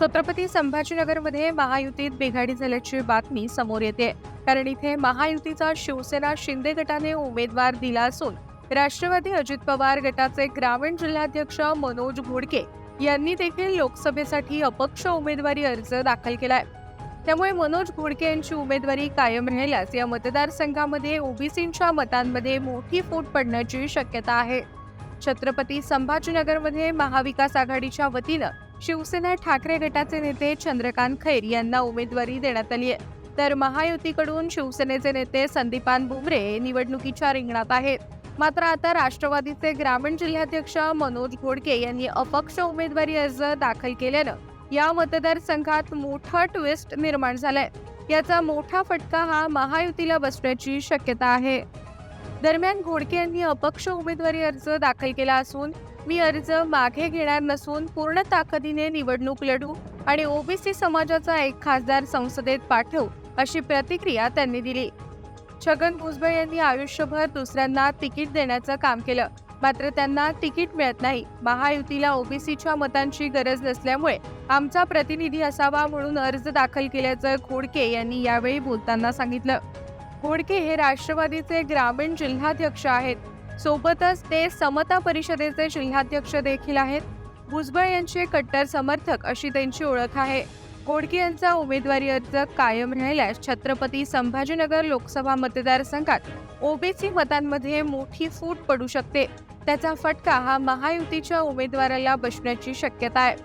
छत्रपती संभाजीनगरमध्ये महायुतीत बिघाडी झाल्याची बातमी समोर येते. कारण इथे महायुतीचा शिवसेना शिंदे गटाने उमेदवार दिला असून राष्ट्रवादी अजित पवार गटाचे ग्रामीण जिल्हाध्यक्ष मनोज घोडके यांनी देखील लोकसभेसाठी अपक्ष उमेदवारी अर्ज दाखल केलाय. त्यामुळे मनोज घोडके यांची उमेदवारी कायम राहिल्यास या मतदारसंघामध्ये ओबीसींच्या मतांमध्ये मोठी फूट पडण्याची शक्यता आहे. छत्रपती संभाजीनगरमध्ये महाविकास आघाडीच्या वतीनं शिवसेना ठाकरे गटाचे नेते चंद्रकांत खैर यांना उमेदवारी देण्यात आली आहे. तर महायुतीकडून शिवसेनेचे नेते संदीपान बुमरे निवडणुकीच्या रिंगणात आहेत. मात्र आता राष्ट्रवादीचे ग्रामीण जिल्हाध्यक्ष मनोज घोडके यांनी अपक्ष उमेदवारी अर्ज दाखल केल्यानं या मतदारसंघात मोठा ट्विस्ट निर्माण झालाय. याचा मोठा फटका हा महायुतीला बसण्याची शक्यता आहे. दरम्यान घोडके यांनी अपक्ष उमेदवारी अर्ज दाखल केला असून मी अर्ज मागे घेणार नसून पूर्ण ताकदीने निवडणूक लढू आणि ओबीसी समाजाचा एक खासदार संसदेत पाठवू अशी प्रतिक्रिया त्यांनी दिली. छगन भुजबळ यांनी आयुष्यभर दुसऱ्यांना तिकीट देण्याचं काम केलं. मात्र त्यांना तिकीट मिळत नाही. महायुतीला ओबीसीच्या मतांची गरज नसल्यामुळे आमचा प्रतिनिधी असावा म्हणून अर्ज दाखल केल्याचं घोडके यांनी यावेळी बोलताना सांगितलं. घोडके हे राष्ट्रवादीचे ग्रामीण जिल्हाध्यक्ष आहेत. सोबतच ते समता परिषदेचे जिल्हाध्यक्ष देखील आहेत. भुजबळ यांचे कट्टर समर्थक अशी त्यांची ओळख आहे. घोडके यांचा उमेदवारी अर्ज कायम राहिल्यास छत्रपती संभाजीनगर लोकसभा मतदारसंघात ओबीसी मतांमध्ये मोठी फूट पडू शकते. त्याचा फटका हा महायुतीच्या उमेदवाराला बसण्याची शक्यता आहे.